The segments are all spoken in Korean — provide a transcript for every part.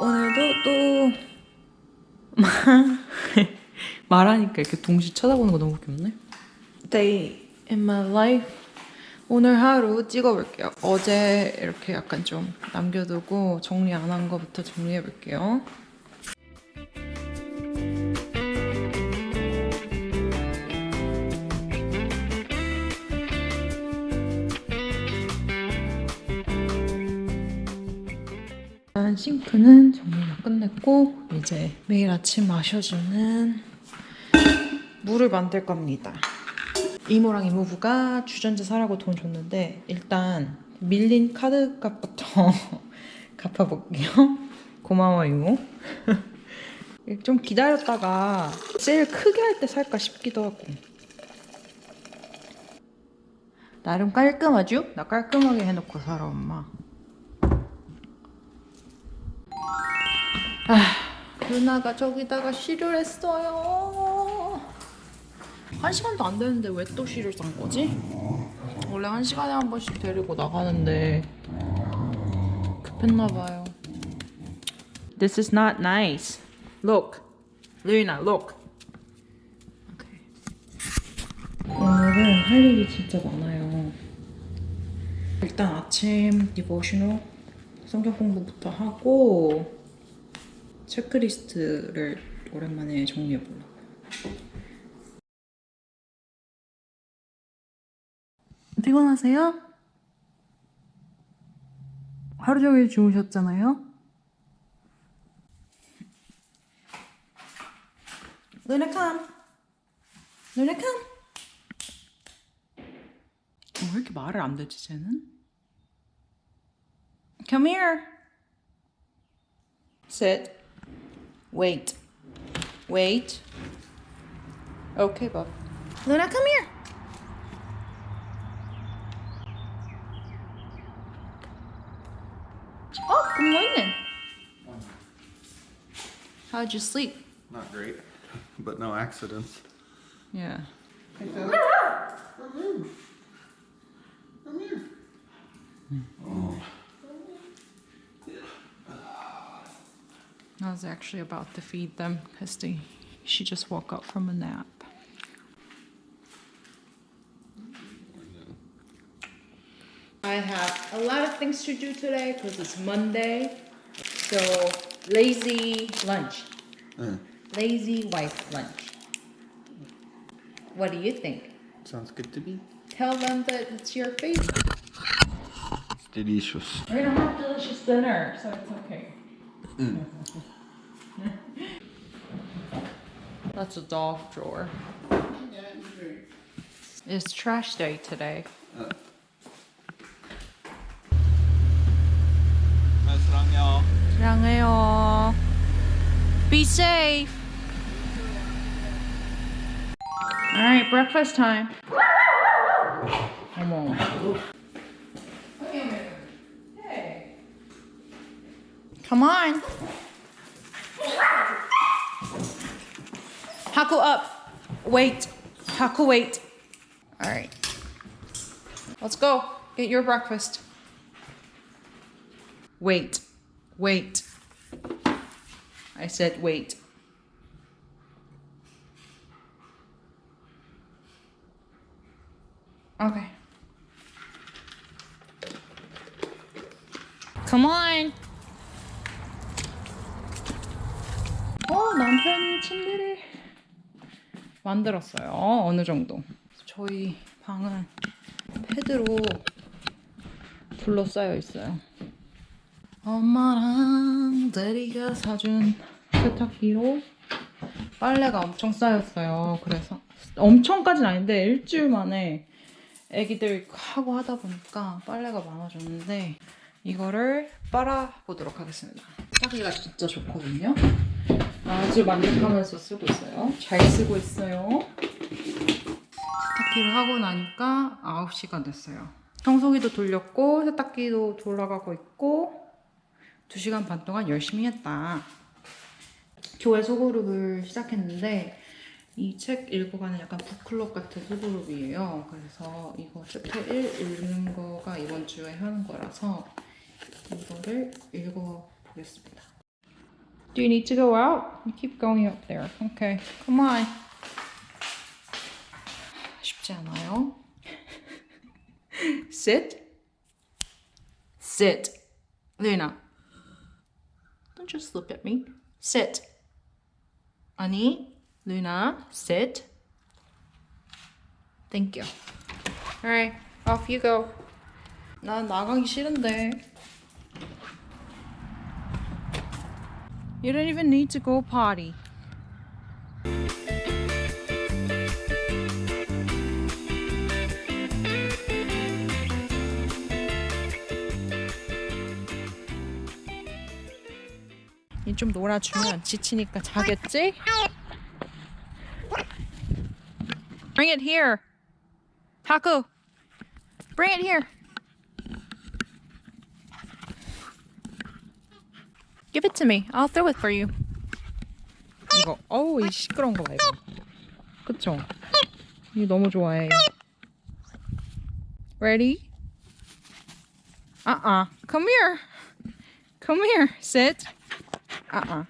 오늘도 또 말하니까 이렇게 동시에 쳐다보는 거 너무 귀엽네. Day in my life. 오늘 하루 찍어볼게요. 어제 이렇게 약간 좀 남겨두고 정리 안 한 거부터 정리해볼게요. 일단 싱크는 정리 다 끝냈고 이제 매일 아침 마셔주는 물을 만들 겁니다. 이모랑 이모부가 주전자 사라고 돈 줬는데 일단 밀린 카드 값부터 갚아볼게요. 고마워 이모. 좀 기다렸다가 세일 크게 할 때 살까 싶기도 하고. 나름 깔끔하죠? 나 깔끔하게 해놓고 살아 엄마. 아, 누나가 저기다가 시를 했어요. 한 시간도 안 되는데 왜또 시를 싼 거지? 원래 한 시간에 한 번씩 데리고 나가는데 급했나 봐요. This is not nice. Look, Luna, look. Okay. 오늘은 할 일이 진짜 많아요. 일단 아침 디보셔널 성경 공부부터 하고 체크리스트를 오랜만에 정리해 보려고. 피곤하세요? 하루 종일 주무셨잖아요? 누나 컴. 누나 컴. 어, 왜 이렇게 말을 안 되지 쟤는? Come here. Sit. Wait. Wait. Okay, Bob. Luna, come here. Oh, good morning. How'd you sleep? Not great, but no accidents. Yeah. I was actually about to feed them because they, she just woke up from a nap. I have a lot of things to do today because it's Monday. So, lazy lunch. Eh, Lazy wife lunch. What do you think? sounds good to me. Tell them that it's your favorite. It's delicious. We're gonna have delicious dinner, so it's okay. That's a dog drawer. It's trash day today. Uh. Be safe. All right, breakfast time. Come on. Come on. Haku up. Wait. Haku wait. All right. Let's go. Get your breakfast. Wait. Wait. I said wait. Okay. Come on. 어, 남편이 침대를 만들었어요. 어느 정도. 저희 방은 패드로 둘러싸여 있어요. 엄마랑 대리가 사준 세탁기로 빨래가 엄청 쌓였어요. 그래서 엄청까진 아닌데 일주일 만에 애기들 하고 하다 보니까 빨래가 많아졌는데 이거를 빨아보도록 하겠습니다. 세탁기가 진짜 좋거든요. 아주 만족하면서 쓰고 있어요. 잘 쓰고 있어요. 세탁기를 하고 나니까 9시가 됐어요. 청소기도 돌렸고 세탁기도 돌아가고 있고 2시간 반 동안 열심히 했다. 교회 소그룹을 시작했는데 이 책 읽어가는 약간 북클럽 같은 소그룹이에요. 그래서 이거 챕터 1 읽는 거가 이번 주에 하는 거라서 이거를 읽어보겠습니다. Do you need to go out? You keep going up there. Okay, come on. 쉽지 않아요. Sit. Sit. Luna. Don't just look at me. Sit. 아니, Luna, sit. Thank you. Alright, off you go. 난 나가기 싫은데. You don't even need to go potty. 이 좀 놀아주면 지치니까 자겠지? Bring it here. Haku. Bring it here. Give it to me. I'll throw it for you. 이거 어우 이 시끄러운 거 봐 이거. 그쵸? 이거 너무 좋아해. Ready? Uh-uh. Come here. Come here. Sit. Uh-uh.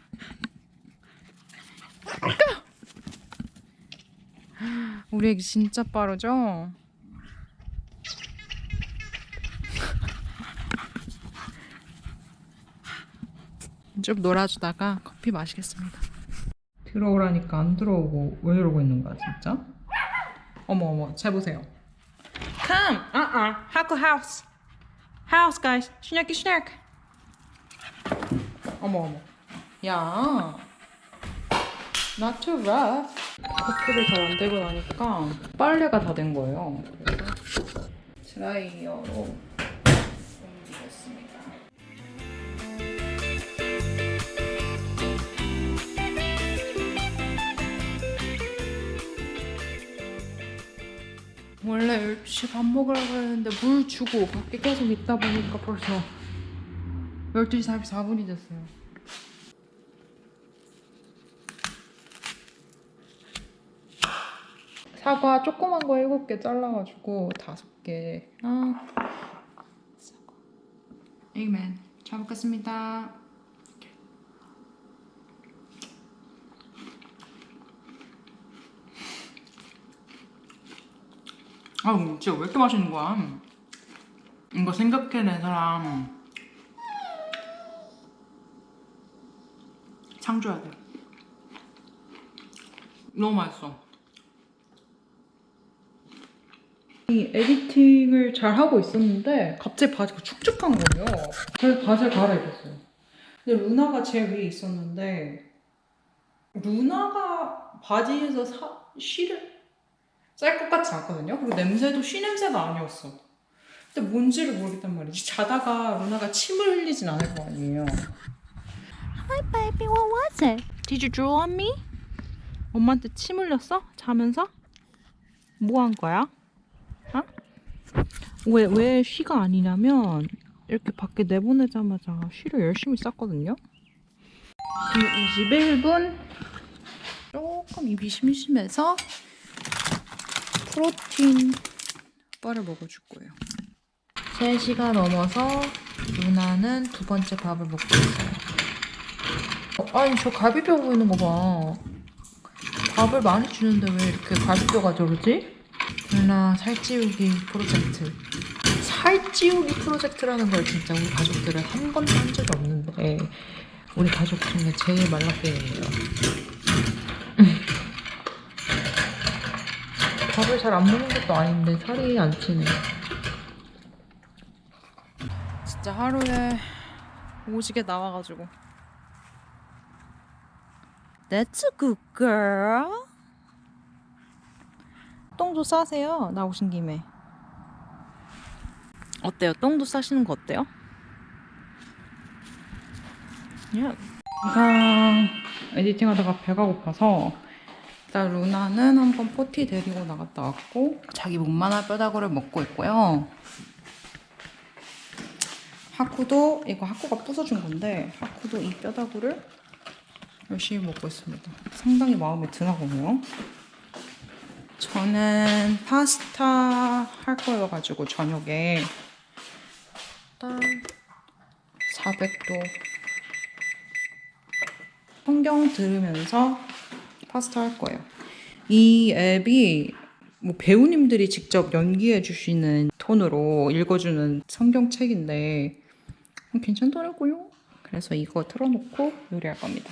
우리 애기 진짜 빠르죠? 좀 놀아주다가 커피 마시겠습니다. 들어오라니까 안 들어오고 왜 이러고 있는 거야 진짜? 어머 어머 잘 보세요. Come, uh-uh, 하쿠 house, house guys, 슈냐키 슈냐크. 어머 어머, 야, not too rough. 커피를 잘 안 되고 나니까 빨래가 다 된 거예요. 그래서 드라이어로 원래 12시 밥 먹으려고 했는데 물 주고 밖에 계속 있다 보니까 벌써 12시 44분이 됐어요. 사과 조그만 거 7개 잘라가지고 5개. 아, 사과. 에이맨. 잘 먹겠습니다. 아, 진짜 왜 이렇게 맛있는 거야? 이거 생각해낸 사람 상 줘야 돼. 너무 맛있어. 이 에디팅을 잘 하고 있었는데 갑자기 바지가 축축한 거예요. 그래서 바지를 갈아입었어요. 근데 루나가 제 위에 있었는데 루나가 바지에서 사, 쉬를 쌀 것 같지 않거든요. 그리고 냄새도 쉬 냄새가 아니었어. 근데 뭔지를 모르겠단 말이지. 자다가 루나가 침을 흘리진 않을 거 아니에요. Hi baby, what was it? Did you drool on me? 엄마한테 침 흘렸어? 자면서? 뭐 한 거야? 어? 왜, 왜 쉬가 아니냐면 이렇게 밖에 내보내자마자 쉬를 열심히 쌌거든요. 지금 21분 조금 입이 심심해서 프로틴 바를 먹어줄 거예요. 3시가 넘어서 누나는 두 번째 밥을 먹고 있어요. 어, 아니 저 갈비뼈 보이는 거 봐. 밥을 많이 주는데 왜 이렇게 갈비뼈가 저러지? 누나 살찌우기 프로젝트. 살찌우기 프로젝트라는 걸 진짜 우리 가족들은 한 번도 한 적이 없는데 우리 가족 중에 제일 말라깽이에요. 밥을 잘 안 먹는 것도 아닌데 살이 안 찌네. 진짜 하루에 오지게 나와가지고. That's a good girl. 똥도 싸세요. 나오신 김에. 어때요? 똥도 싸시는 거 어때요? 야. 이상 에디팅하다가 배가 고파서 일단 루나는 한번 포티 데리고 나갔다 왔고 자기 목마나 뼈다구를 먹고 있고요. 하쿠도 이거 하쿠가 부숴준 건데 하쿠도 이 뼈다구를 열심히 먹고 있습니다. 상당히 마음에 드나 보네요. 저는 파스타 할 거여가지고 저녁에 일단 400도 성경 들으면서 파스타 할 거예요. 이 앱이 뭐 배우님들이 직접 연기해 주시는 톤으로 읽어주는 성경책인데 괜찮더라고요. 그래서 이거 틀어놓고 요리할 겁니다.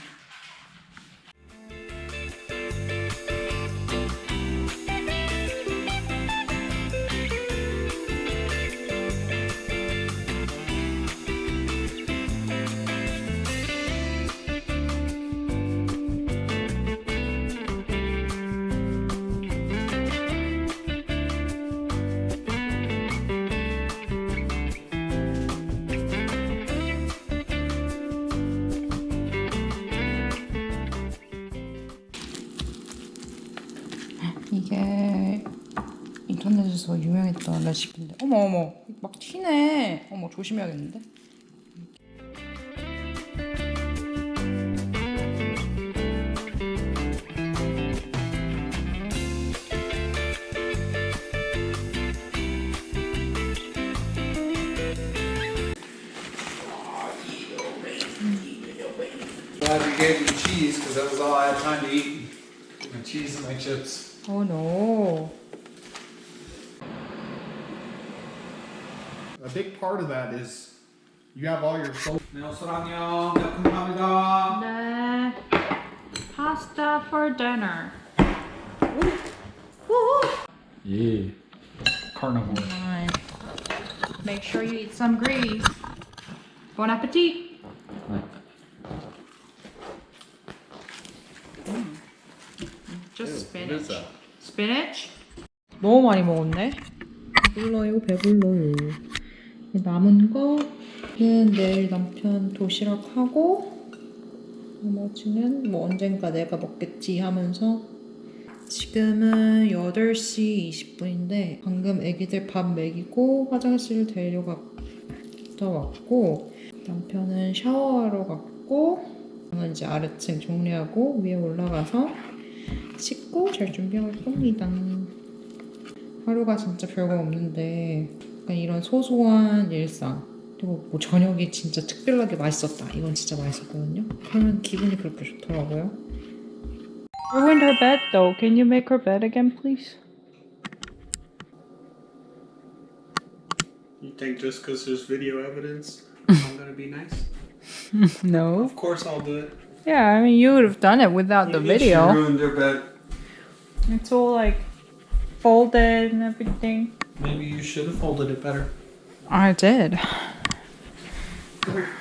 인터넷에서 유명했던 레시피인데 어머 어머 막 튀네 어머 조심해야겠는데 Glad we gave you cheese because that was all I had time to eat. My cheese and my chips. 어 노. big part of that is you have all your soul. 네, 수랑요. 네, 감사합니다. 네. Pasta for dinner. Yeah. Carnivore. Fine. Make sure you eat some grease. Bon appetit. Mm. Just spinach. spinach? 너무 많이 먹었네. 배불러요, 배불러요. 이 남은 거는 내일 남편 도시락 하고 나머지는 뭐 언젠가 내가 먹겠지 하면서 지금은 8시 20분인데 방금 애기들 밥 먹이고 화장실 데려갔다 왔고 남편은 샤워하러 갔고 저는 이제 아래층 정리하고 위에 올라가서 씻고 잘 준비할 겁니다. 하루가 진짜 별거 없는데 약간 이런 소소한 일상 그리고 뭐 저녁이 진짜 특별하게 맛있었다 이건 진짜 맛있었거든요. 그러면 기분이 그렇게 좋더라고요. Ruined her bed though. Can you make her bed again, please? You think just because there's video evidence, I'm gonna be nice? No. Of course I'll do it. Yeah, I mean you would have done it without the She video. ruined their bed. It's all like folded and everything. Maybe you should have folded it better. I did.